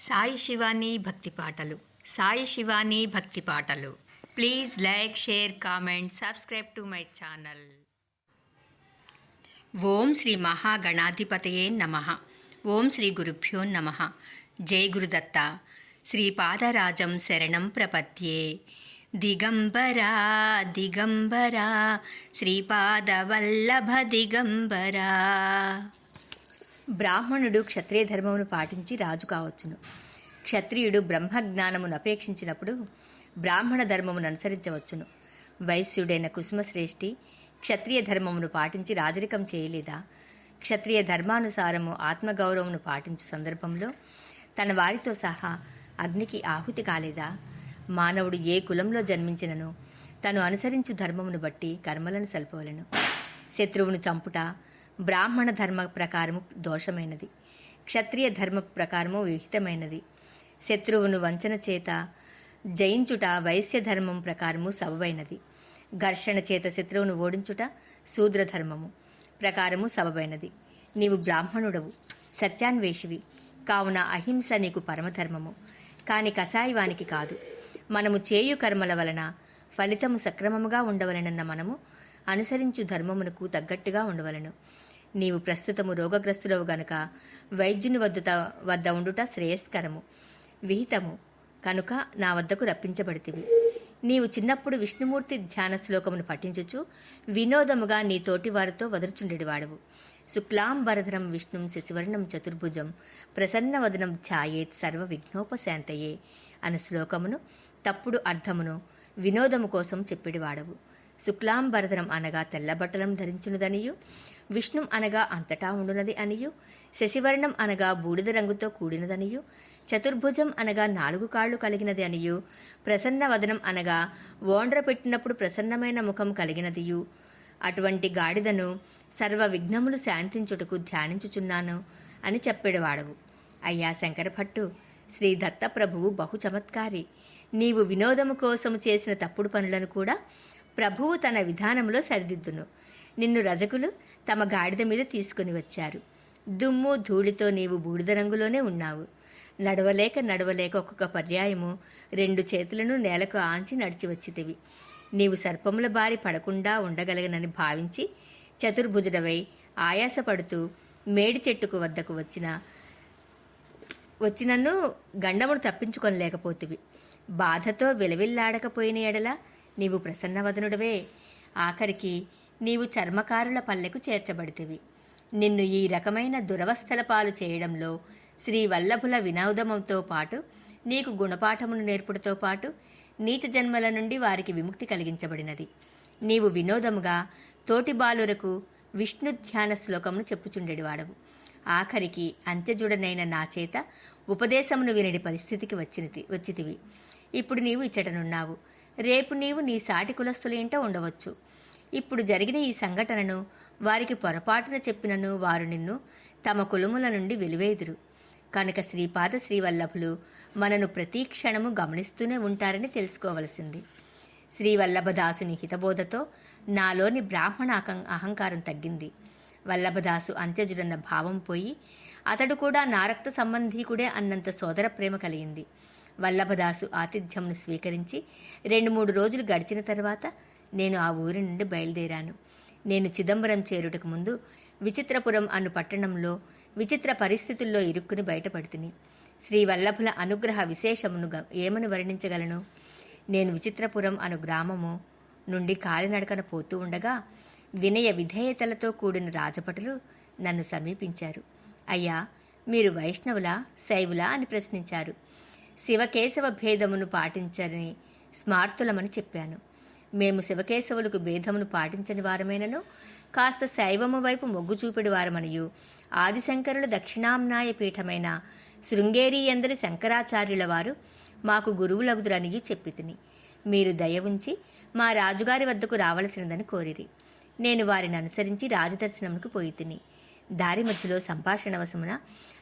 సాయి శివాని భక్తి పాటలు. సాయి శివాని భక్తి పాటలు. Please like share comment subscribe to my channel. Om Shri మహాగణాధిపతయే నమ. ఓం శ్రీ గురుభ్యో నమ. జై గురుదత్త. శ్రీపాదరాజం శరణం ప్రపద్యే. దిగంబరా దిగంబరా. శ్రీపాదవల్లభ దిగంబరా. బ్రాహ్మణుడు క్షత్రియ ధర్మమును పాటించి రాజు కావచ్చును. క్షత్రియుడు బ్రహ్మజ్ఞానమును అపేక్షించినప్పుడు బ్రాహ్మణ ధర్మమును అనుసరించవచ్చును. వైశ్యుడైన కుసుమశ్రేష్ఠి క్షత్రియ ధర్మమును పాటించి రాజరికం చేయలేదా? క్షత్రియ ధర్మానుసారము ఆత్మగౌరవమును పాటించు సందర్భంలో తన వారితో సహా అగ్నికి ఆహుతి కాలేదా? మానవుడు ఏ కులంలో జన్మించినను తను అనుసరించు ధర్మమును బట్టి కర్మలను సల్పవలను. శత్రువును చంపుట బ్రాహ్మణ ధర్మ ప్రకారము దోషమైనది. క్షత్రియ ధర్మ ప్రకారము విహితమైనది. శత్రువును వంచన చేత జయించుట వైశ్య ధర్మం ప్రకారము సబబైనది. ఘర్షణ చేత శత్రువును ఓడించుట శూద్ర ధర్మము ప్రకారము సబబైనది. నీవు బ్రాహ్మణుడవు సత్యాన్వేషివి కావున అహింస నీకు పరమధర్మము కాని కసాయివానికి కాదు. మనము చేయు కర్మల వలన ఫలితము సక్రమముగా ఉండవలనన్న మనము అనుసరించు ధర్మమునకు తగ్గట్టుగా ఉండవలను. నీవు ప్రస్తుతము రోగగ్రస్తుడవు గనుక వైద్యుని వద్ద వద్ద ఉండుట శ్రేయస్కరము. విహితము కనుక నా వద్దకు రప్పించబడితివి. నీవు చిన్నప్పుడు విష్ణుమూర్తి ధ్యాన శ్లోకమును పఠించుచు వినోదముగా నీ తోటి వారితో వదరుచుండెడివాడవు. శుక్లాంబరధరం విష్ణుం శశివర్ణం చతుర్భుజం ప్రసన్నవదనం ధ్యాయేత్ సర్వ విఘ్నోపశాంతయే అను శ్లోకమును తప్పుడు అర్థమును వినోదము కోసం చెప్పిడివాడవు. శుక్లాంబరధరం అనగా తెల్లబట్టలం ధరించునుదనియు విష్ణుం అనగా అంతటా ఉండునది అనియు శశివర్ణం అనగా బూడిద రంగుతో కూడినదనియు చతుర్భుజం అనగా నాలుగు కాళ్ళు కలిగినది అనియు ప్రసన్న వదనం అనగా ఓండ్ర పెట్టినప్పుడు ప్రసన్నమైన ముఖం కలిగినదియు. అటువంటి గాడిదను సర్వ విఘ్నములు శాంతించుటకు ధ్యానించుచున్నాను అని చెప్పేడువాడవు అయ్యా శంకరభట్టు శ్రీ దత్తప్రభువు బహు చమత్కారి. నీవు వినోదము కోసము చేసిన తప్పుడు పనులను కూడా ప్రభువు తన విధానంలో సరిదిద్దును. నిన్ను రజకులు తమ గాడిద మీద తీసుకుని వచ్చారు. దుమ్ము ధూళితో నీవు బూడిద రంగులోనే ఉన్నావు. నడవలేక నడవలేక ఒక్కొక్క పర్యాయము రెండు చేతులను నేలకు ఆంచి నడిచి వచ్చితివి. నీవు సర్పముల బారి పడకుండా ఉండగలగనని భావించి చతుర్భుజుడవై ఆయాసపడుతూ మేడి చెట్టుకు వద్దకు వచ్చిన వచ్చినన్ను గండమును తప్పించుకొనలేకపోతివి. బాధతో విలవిల్లాడకపోయిన ఎడల నీవు ప్రసన్నవదనుడవే. ఆఖరికి నీవు చర్మకారుల పల్లెకు చేర్చబడితివి. నిన్ను ఈ రకమైన దురవస్థల పాలు చేయడంలో శ్రీ వల్లభుల పాటు నీకు గుణపాఠమును నేర్పుడుతో పాటు నీచ జన్మల నుండి వారికి విముక్తి కలిగించబడినది. నీవు వినోదముగా తోటి బాలురకు విష్ణు ధ్యాన శ్లోకమును చెప్పుచుండెడివాడవు. ఆఖరికి అంత్యజుడనైన నా చేత ఉపదేశమును వినడి పరిస్థితికి వచ్చినది వచ్చితివి. ఇప్పుడు నీవు ఇచ్చటనున్నావు. రేపు నీవు నీ సాటి కులస్తులేంటో ఉండవచ్చు. ఇప్పుడు జరిగిన ఈ సంఘటనను వారికి పొరపాటున చెప్పినను వారు నిన్ను తమ కులముల నుండి వెలివేదురు. కనుక శ్రీపాద శ్రీవల్లభులు మనను ప్రతి క్షణము గమనిస్తూనే ఉంటారని తెలుసుకోవలసింది. శ్రీవల్లభదాసుని హితబోధతో నాలోని బ్రాహ్మణ అహం- అహంకారం తగ్గింది. వల్లభదాసు అంత్యజుడన్న భావం పోయి అతడు కూడా నా రక్త సంబంధీకుడే అన్నంత సోదర ప్రేమ కలిగింది. వల్లభదాసు ఆతిథ్యంను స్వీకరించి రెండు మూడు రోజులు గడిచిన తర్వాత నేను ఆ ఊరి నుండి బయలుదేరాను. నేను చిదంబరం చేరుటకు ముందు విచిత్రపురం అను పట్టణంలో విచిత్ర పరిస్థితుల్లో ఇరుక్కుని బయటపడుతుని. శ్రీ వల్లభుల అనుగ్రహ విశేషమును ఏమని వర్ణించగలను? నేను విచిత్రపురం అను గ్రామము నుండి కాలినడకన పోతూ ఉండగా వినయ విధేయతలతో కూడిన రాజభటులు నన్ను సమీపించారు. అయ్యా మీరు వైష్ణవులా శైవులా అని ప్రశ్నించారు. శివకేశవ భేదమును పాటించని స్మార్తులమని చెప్పాను. మేము శివకేశవులకు భేదమును పాటించని వారమేనను కాస్త శైవము వైపు మొగ్గు చూపెడు వారమనియు. ఆదిశంకరుల దక్షిణాంనాయ పీఠమైన శృంగేరి ఎందరి శంకరాచార్యుల వారు మాకు గురువులగుదురనియు చెప్పి తిని మీరు దయ ఉంచి మా రాజుగారి వద్దకు రావలసినదని కోరిరి. నేను వారిని అనుసరించి రాజదర్శనమునకు పోయి తిని దారి మధ్యలో సంభాషణవశమున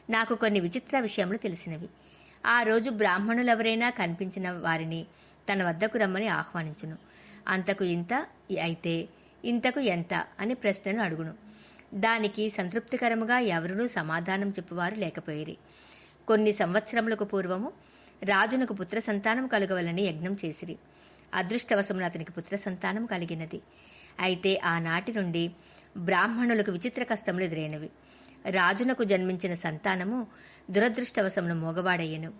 నాకు కొన్ని విచిత్ర విషయములు తెలిసినవి. ఆ రోజు బ్రాహ్మణులెవరైనా కనిపించిన వారిని తన వద్దకు రమ్మని ఆహ్వానించును. అంతకు ఇంత అయితే ఇంతకు ఎంత అని ప్రశ్నను అడుగును. దానికి సంతృప్తికరముగా ఎవరునూ సమాధానం చెప్పువారు లేకపోయిరి. కొన్ని సంవత్సరములకు పూర్వము రాజునకు పుత్ర సంతానం కలుగవలని యజ్ఞం చేసిరి. అదృష్టవశమున అతనికి పుత్ర సంతానం కలిగినది. అయితే ఆనాటి నుండి బ్రాహ్మణులకు విచిత్ర కష్టములు ఎదురైనవి. రాజునకు జన్మించిన సంతానము దురదృష్టవశమును మోగవాడయ్యను.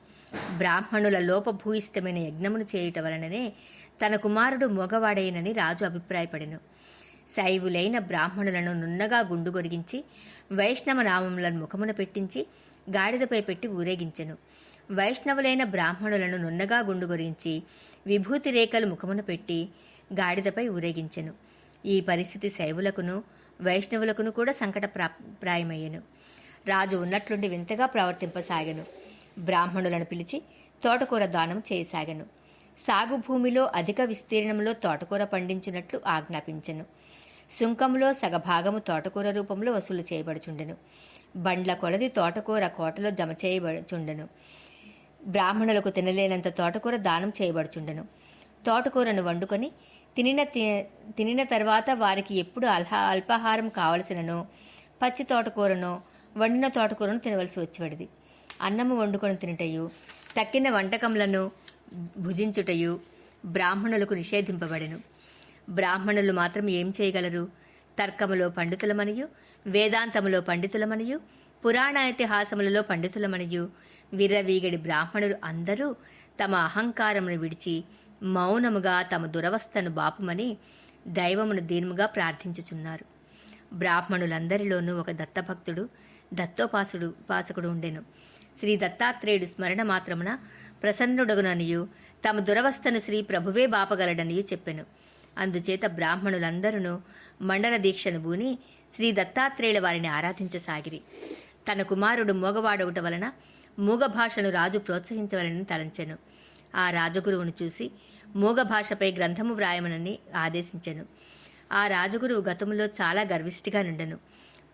బ్రాహ్మణుల లోపభూయిష్టమైన యజ్ఞమును చేయుట వలననే తన కుమారుడు మగవాడైనని రాజు అభిప్రాయపడెను. శైవులైన బ్రాహ్మణులను నున్నగా గుండు గొరిగించి వైష్ణవ నామములను ముఖమున పెట్టించి గాడిదపై పెట్టి ఊరేగించెను. వైష్ణవులైన బ్రాహ్మణులను నున్నగా గుండు గొరించి విభూతి రేఖలు ముఖమున పెట్టి గాడిదపై ఊరేగించెను. ఈ పరిస్థితి శైవులకును వైష్ణవులకును కూడా సంకట ప్రాయమయ్యను. రాజు ఉన్నట్లుండి వింతగా ప్రవర్తింపసాగెను. బ్రాహ్మణులను పిలిచి తోటకూర దానం చేయసాగను. సాగు భూమిలో అధిక విస్తీర్ణంలో తోటకూర పండించినట్లు ఆజ్ఞాపించను. సుంకములో సగభాగము తోటకూర రూపంలో వసూలు చేయబడుచుండెను. బండ్ల కొలది తోటకూర కోటలో జమ చేయబడుచుండెను. బ్రాహ్మణులకు తినలేనంత తోటకూర దానం చేయబడుచుండెను. తోటకూరను వండుకొని తినిన తినిన తర్వాత వారికి ఎప్పుడు అల్హా అల్పాహారం కావలసిననో పచ్చి తోటకూరనో వండిన తోటకూరను తినవలసి వచ్చేవాడిది అన్నము వండుకొని తినుటయు తక్కిన వంటకములను భుజించుటయు బ్రాహ్మణులకు నిషేధింపబడెను. బ్రాహ్మణులు మాత్రం ఏం చేయగలరు? తర్కములో పండితులమనియు వేదాంతములో పండితులమనియు పురాణ ఇతిహాసములలో పండితులమనియు విర్రవీగడి బ్రాహ్మణులు అందరూ తమ అహంకారమును విడిచి మౌనముగా తమ దురవస్థను బాపుమని దైవమును దీనముగా ప్రార్థించుచున్నారు. బ్రాహ్మణులందరిలోనూ ఒక దత్తభక్తుడు దత్తోపాసుడు ఉపాసకుడు ఉండెను. శ్రీ దత్తాత్రేయుడు స్మరణ మాత్రమున ప్రసన్నుడగుననియు. తమ దురవస్థను శ్రీ ప్రభువే బాపగలడనియు చెప్పెను. అందుచేత బ్రాహ్మణులందరూ మండల దీక్షను బూని శ్రీ దత్తాత్రేయుల వారిని ఆరాధించసాగిరి. తన కుమారుడు మూగవాడవుట వలన మూగ భాషను రాజు ప్రోత్సహించవలని తలంచెను. ఆ రాజగురువును చూసి మూగ భాషపై గ్రంథము వ్రాయమనని ఆదేశించెను. ఆ రాజగురువు గతములో చాలా గర్విష్టిగా నుండెను.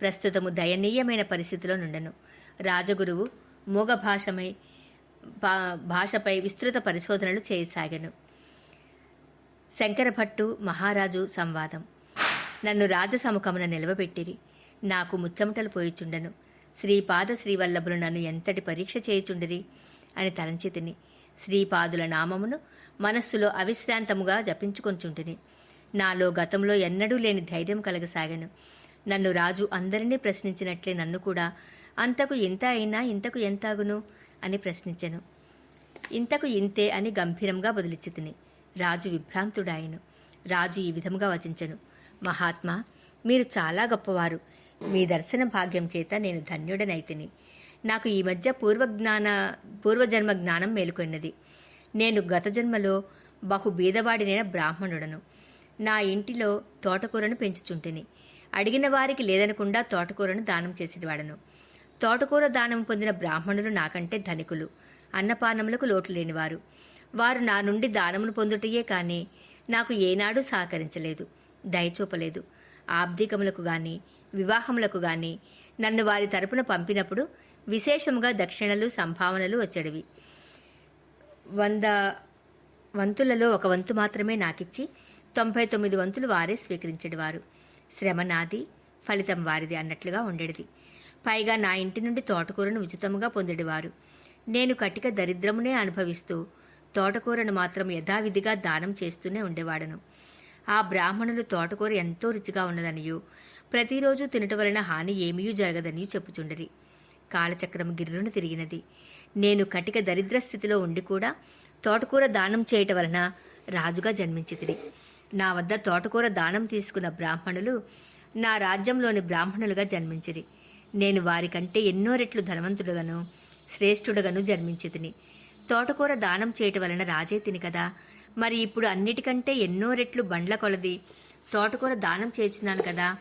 ప్రస్తుతము దయనీయమైన పరిస్థితిలో నుండెను. రాజగురువు మూగ భాషమై భాషపై విస్తృత పరిశోధనలు చేయసాగాను. శంకరభట్టు మహారాజు సంవాదం. నన్ను రాజసముఖమున నిలవబెట్టిరి. నాకు ముచ్చమటలు పోయిచుండెను. శ్రీపాద శ్రీవల్లభులు నన్ను ఎంతటి పరీక్ష చేయుచుండిరి? అని తలంచితిని. శ్రీపాదుల నామమును మనస్సులో అవిశ్రాంతముగా జపించుకొంచుంటిని. నాలో గతంలో ఎన్నడూ లేని ధైర్యం కలగసాగాను. నన్ను రాజు అందరినీ ప్రశ్నించినట్లే నన్ను కూడా అంతకు ఇంత అయినా ఇంతకు ఎంతాగును? అని ప్రశ్నించెను. ఇంతకు ఇంతే అని గంభీరంగా బదిలిచ్చి తిని రాజు విభ్రాంతుడాయను. రాజు ఈ విధముగా వచించెను. మహాత్మా మీరు చాలా గొప్పవారు. మీ దర్శన భాగ్యం చేత నేను ధన్యుడనైతిని. నాకు ఈ మధ్య పూర్వజ్ఞాన పూర్వజన్మ జ్ఞానం మేలుకొన్నది. నేను గత జన్మలో బహు బీదవాడినైన బ్రాహ్మణుడను. నా ఇంటిలో తోటకూరను పెంచుచుంటిని. అడిగిన వారికి లేదనకుండా తోటకూరను దానం చేసేవాడను. తోటకూర దానం పొందిన బ్రాహ్మణులు నాకంటే ధనికులు. అన్నపానములకు లోటు లేనివారు. వారు నా నుండి దానమును పొందుటయే కానీ నాకు ఏనాడు సహకరించలేదు దయచూపలేదు. ఆబ్దికములకు గాని వివాహములకు గాని నన్ను వారి తరపున పంపినప్పుడు విశేషముగా దక్షిణలు సంభావనలు వచ్చడివి. వంద వంతులలో ఒక వంతు మాత్రమే నాకిచ్చి తొంభై తొమ్మిది వంతులు వారే స్వీకరించేవారు శ్రమ నాది ఫలితం వారిది అన్నట్లుగా ఉండేది పైగా నా ఇంటి నుండి తోటకూరను ఉచితముగా పొందేవారు నేను కటిక దరిద్రమునే అనుభవిస్తూ తోటకూరను మాత్రం యథావిధిగా దానం చేస్తూనే ఉండేవాడను. ఆ బ్రాహ్మణులు తోటకూర ఎంతో రుచిగా ఉన్నదనియు ప్రతిరోజు తినటం వలన హాని ఏమీ జరగదనియూ చెప్పుచుండరి. కాలచక్రం గిర్రును తిరిగినది. నేను కటిక దరిద్ర స్థితిలో ఉండి కూడా తోటకూర దానం చేయటం వలన రాజుగా జన్మించితిరి నా వద్ద తోటకూర దానం తీసుకున్న బ్రాహ్మణులు నా రాజ్యంలోని బ్రాహ్మణులుగా జన్మించిరి. నేను వారికంటే ఎన్నో రెట్లు ధనవంతుడుగాను శ్రేష్ఠుడుగాను జన్మించితిని. తోటకూర దానం చేయటం వలన రాజే తిని కదా. మరి ఇప్పుడు అన్నిటికంటే ఎన్నో రెట్లు బండ్ల కొలది. తోటకూర దానం చేర్చున్నాను కదా.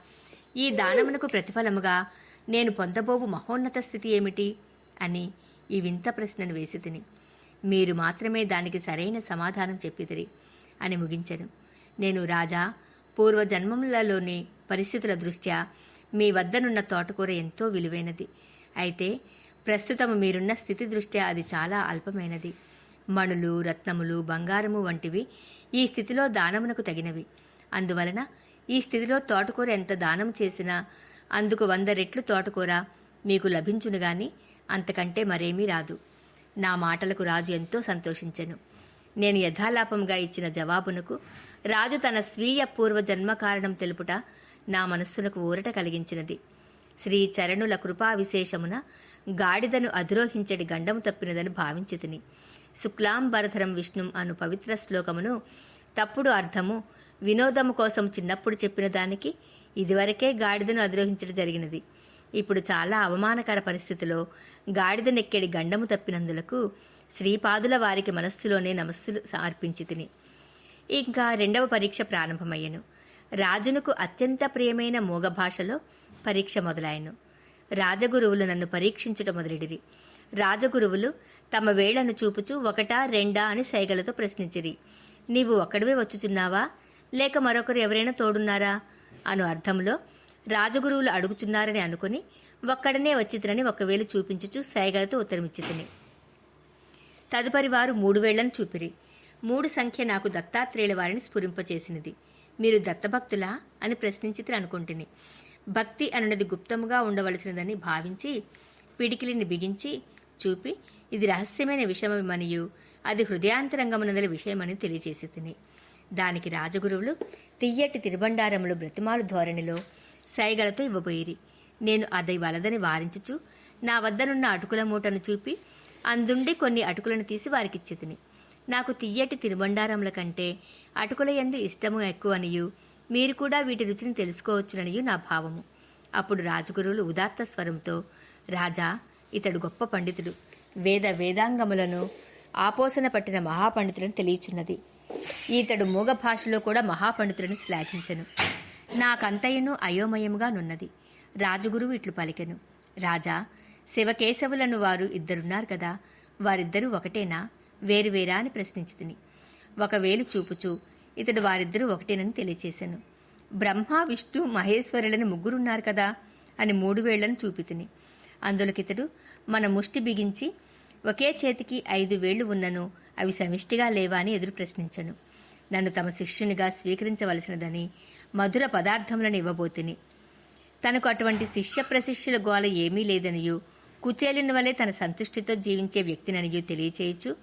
ఈ దానమునకు ప్రతిఫలముగా నేను పొందబోవు మహోన్నత స్థితి ఏమిటి? అని ఈ వింత ప్రశ్నను వేసి తిని. మీరు మాత్రమే దానికి సరైన సమాధానం చెప్పితిరి అని ముగించను. నేను రాజా పూర్వజన్మములలోని పరిస్థితుల దృష్ట్యా మీ వద్దనున్న తోటకూర ఎంతో విలువైనది. అయితే ప్రస్తుతము మీరున్న స్థితి దృష్ట్యా అది చాలా అల్పమైనది. మణులు రత్నములు బంగారము వంటివి ఈ స్థితిలో దానమునకు తగినవి. అందువలన ఈ స్థితిలో తోటకూర ఎంత దానం చేసినా అందుకు వంద రెట్లు తోటకూర మీకు లభించును గాని అంతకంటే మరేమీ రాదు. నా మాటలకు రాజు ఎంతో సంతోషించెను. నేను యథాలాపంగా ఇచ్చిన జవాబునకు రాజు తన స్వీయ పూర్వ జన్మ కారణం తెలుపుట నా మనస్సులకు ఊరట కలిగించినది. శ్రీ చరణుల కృపా విశేషమున గాడిదను అధిరోహించడి గండము తప్పినదని భావించితిని శుక్లాంబరధరం విష్ణుం అను పవిత్ర శ్లోకమును తప్పుడు అర్థము వినోదము కోసం చిన్నప్పుడు చెప్పిన దానికి ఇదివరకే గాడిదను అధిరోహించడం జరిగినది. ఇప్పుడు చాలా అవమానకర పరిస్థితిలో గాడిదనెక్కడి గండము తప్పినందులకు శ్రీపాదుల వారికి మనస్సులోనే నమస్సులు సమర్పించి తిని. ఇంకా రెండవ పరీక్ష ప్రారంభమయ్యను. రాజునకు అత్యంత ప్రియమైన మూగ భాషలో పరీక్ష మొదలాయను. రాజగురువులు నన్ను పరీక్షించుట మొదలెడిరి. రాజగురువులు తమ వేళ్ళను చూపుచూ ఒకటా రెండా అని సైగలతో ప్రశ్నించిరి. నీవు ఒక్కడివే వచ్చుచున్నావా? లేక మరొకరు ఎవరైనా తోడున్నారా? అను అర్థంలో రాజగురువులు అడుగుచున్నారని అనుకుని ఒక్కడనే వచ్చితనని ఒకవేళ చూపించుచు సైగలతో ఉత్తరమిచ్చితిని. తదుపరి వారు మూడు వేళ్ళను చూపిరి. మూడు సంఖ్య నాకు దత్తాత్రేయుల వారిని స్ఫురింపచేసినది. మీరు దత్తభక్తులా అని ప్రశ్నించితే అనుకుంటుని. భక్తి అనున్నది గుప్తముగా ఉండవలసినదని భావించి పిడికిలిని బిగించి చూపి ఇది రహస్యమైన విషయమనియు అది హృదయాంతరంగమునందల విషయమని తెలియజేసి తిని దానికి రాజగురువులు తియ్యటి తిరుబండారములు బ్రతిమాలు ధోరణిలో సైగలతో ఇవ్వబోయిరి. నేను అది వలదని వారించుచు నా వద్దనున్న అటుకుల మూటను చూపి అందుండి కొన్ని అటుకులను తీసి వారికిచ్చి తిని నాకు తియ్యటి తినుబండారముల కంటే అటుకుల ఎందు ఇష్టము ఎక్కువనియు. మీరు కూడా వీటి రుచిని తెలుసుకోవచ్చుననియు నా భావము. అప్పుడు రాజగురువులు ఉదాత్త స్వరంతో రాజా ఇతడు గొప్ప పండితుడు. వేద వేదాంగములను ఆపోసన పట్టిన మహాపండితులను తెలియచున్నది. ఈతడు మూగ భాషలో కూడా మహాపండితులను శ్లాఘించను. నాకంతయును అయోమయముగా నున్నది. రాజగురువు ఇట్లు పలికెను. రాజా శివకేశవులను వారు ఇద్దరున్నారు కదా. వారిద్దరూ ఒకటేనా? వేరువేరా అని ప్రశ్నించి తిని ఒకవేలు చూపుచు ఇతడు వారిద్దరూ ఒకటేనని తెలియచేశాను. బ్రహ్మ విష్ణు మహేశ్వరులని ముగ్గురున్నారు కదా అని మూడు వేళ్ళను చూపితిని. అందులోకితడు మన ముష్టి బిగించి ఒకే చేతికి ఐదు వేళ్ళు ఉన్నను అవి సమిష్టిగా లేవా అని ఎదురు ప్రశ్నించను. నన్ను తమ శిష్యునిగా స్వీకరించవలసినదని మధుర పదార్థములను ఇవ్వబోతిని. తనకు అటువంటి శిష్య ప్రశిష్యుల గోల ఏమీ లేదనియు కుచేలిన వలె తన సంతుష్టితో జీవించే వ్యక్తిననియు తెలియచేయచ్చు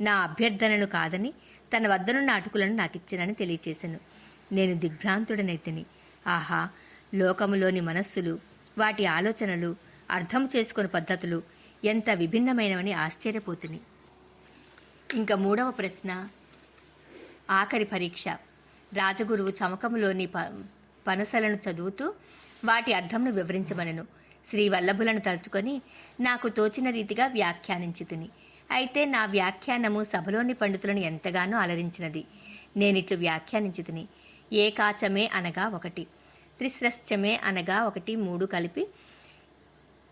నా అభ్యర్థనలు కాదని తన వద్దనున్న అటుకులను నాకిచ్చానని తెలియచేశాను. నేను దిగ్భ్రాంతుడనైతిని. ఆహా లోకములోని మనస్సులు వాటి ఆలోచనలు అర్థం చేసుకుని పద్ధతులు ఎంత విభిన్నమైనవని ఆశ్చర్యపోతుని. ఇంకా మూడవ ప్రశ్న ఆఖరి పరీక్ష. రాజగురువు చమకములోని ప పనసలను చదువుతూ వాటి అర్థంను వివరించమనను. శ్రీ వల్లభులను తలుచుకొని నాకు తోచిన రీతిగా వ్యాఖ్యానించి తిని అయితే నా వ్యాఖ్యానము సభలోని పండితులను ఎంతగానో అలరించినది. నేనిట్లు వ్యాఖ్యానించితిని. ఏకాచమే అనగా ఒకటి. త్రిశ్రశ్చమే అనగా ఒకటి మూడు కలిపి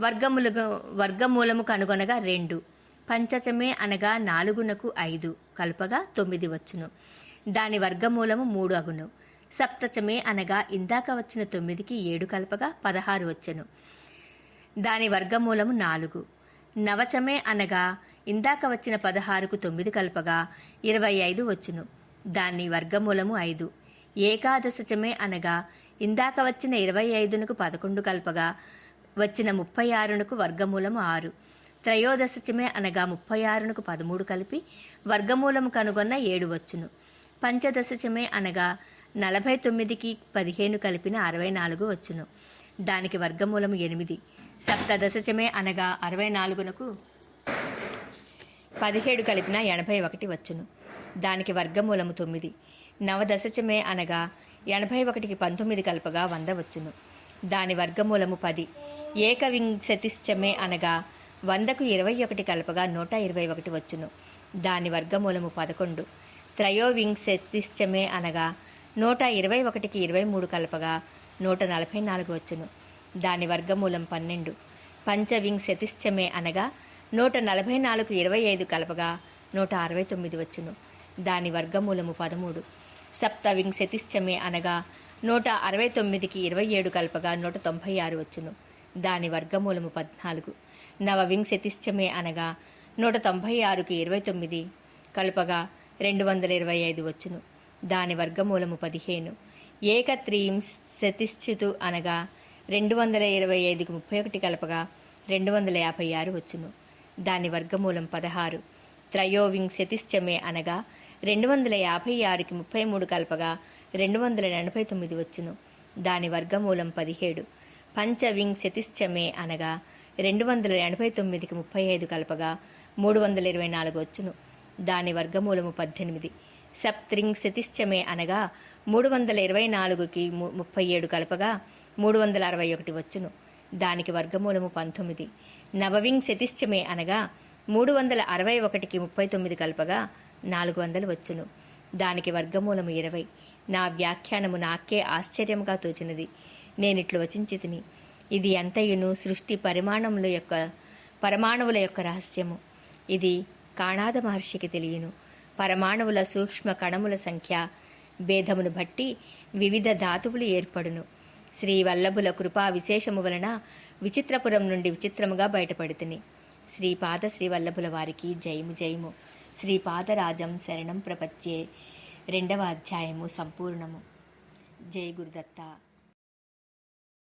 వర్గములు వర్గమూలము కనుగొనగా రెండు. పంచచమే అనగా నాలుగునకు ఐదు కలపగా తొమ్మిది వచ్చును. దాని వర్గమూలము మూడు అగును. సప్తచమే అనగా ఇందాక వచ్చిన తొమ్మిదికి ఏడు కలపగా పదహారు వచ్చెను. దాని వర్గమూలము నాలుగు. నవచమే అనగా ఇందాక వచ్చిన పదహారుకు తొమ్మిది కలపగా ఇరవై ఐదు వచ్చును. దాన్ని వర్గమూలము ఐదు. ఏకాదశచమే అనగా ఇందాక వచ్చిన ఇరవై ఐదునకు పదకొండు కలపగా వచ్చిన ముప్పై ఆరునకు వర్గమూలము ఆరు. త్రయోదశచమే అనగా ముప్పై ఆరునకు పదమూడు కలిపి వర్గమూలము కనుగొన్న ఏడు వచ్చును. పంచదశచమే అనగా నలభై తొమ్మిదికి పదిహేను కలిపిన అరవై నాలుగు వచ్చును. దానికి వర్గమూలము ఎనిమిది. సప్తదశచమే అనగా అరవై నాలుగునకు పదిహేడు కలిపిన ఎనభై ఒకటి వచ్చును. దానికి వర్గమూలము తొమ్మిది. నవదశచమే అనగా ఎనభై ఒకటికి పంతొమ్మిది కలపగా వంద వచ్చును. దాని వర్గమూలము పది. ఏకవింశతిశ్చమే అనగా వందకు ఇరవై ఒకటి కలపగా నూట ఇరవై ఒకటి వచ్చును. దాని వర్గమూలము పదకొండు. త్రయోవింశతిశ్చమే అనగా నూట ఇరవై ఒకటికి ఇరవై మూడు కలపగా నూట నలభై నాలుగు వచ్చును. దాని వర్గమూలం పన్నెండు. పంచవింశతిశ్చమే అనగా నూట నలభై నాలుగు ఇరవై ఐదు కలపగా నూట అరవై తొమ్మిది వచ్చును. దాని వర్గమూలము పదమూడు. సప్తవింశతిశ్చమే అనగా నూట అరవై తొమ్మిదికి ఇరవై ఏడు కలపగా నూట తొంభై ఆరు వచ్చును. దాని వర్గమూలము పద్నాలుగు. నవవింశతిశ్చమే అనగా నూట తొంభై ఆరుకి ఇరవై తొమ్మిది కలపగా రెండు వందల ఇరవై ఐదు వచ్చును. దాని వర్గమూలము పదిహేను. ఏకత్రీంశతిశ్చితు అనగా రెండు వందల ఇరవై ఐదుకు ముప్పై ఒకటి కలపగా రెండు వందల యాభై ఆరు వచ్చును. దాని వర్గమూలం పదహారు. త్రయోవింశతిశ్చమే అనగా రెండు వందల యాభై ఆరుకి ముప్పై మూడు కలపగా రెండు వందల ఎనభై తొమ్మిది వచ్చును. దాని వర్గమూలం పదిహేడు. పంచవింశతిశ్చమే అనగా రెండు వందల ఎనభై తొమ్మిదికి ముప్పై ఐదు కలపగా మూడు వందల ఇరవై నాలుగు వచ్చును. దాని వర్గమూలము పద్దెనిమిది. సప్త్రింశతిశ్చమే అనగా మూడు వందల ఇరవై నాలుగుకి ము- ముప్పై ఏడు కలపగా మూడు వందల అరవై ఒకటి వచ్చును. దానికి వర్గమూలము పంతొమ్మిది. నవవింశతిశ్చమే అనగా మూడు వందల అరవై ఒకటికి ముప్పై తొమ్మిది కలపగా నాలుగు వందలు వచ్చును. దానికి వర్గమూలము ఇరవై. నా వ్యాఖ్యానము నాకే ఆశ్చర్యముగా తోచినది. నేనిట్లు వచించి తిని ఇది అంతయును సృష్టి పరిమాణముల యొక్క పరమాణువుల యొక్క రహస్యము. ఇది కాణాద మహర్షికి తెలియను. పరమాణువుల సూక్ష్మ కణముల సంఖ్య భేదమును బట్టి వివిధ ధాతువులు ఏర్పడును. శ్రీ వల్లభుల కృపా విశేషము వలన విచిత్రపురం నుండి విచిత్రముగా బయటపడితిని. శ్రీపాద శ్రీవల్లభుల వారికి జయము జయము. శ్రీపాదరాజం శరణం ప్రపత్యే రెండవ అధ్యాయము సంపూర్ణము. జయ గురుదత్త.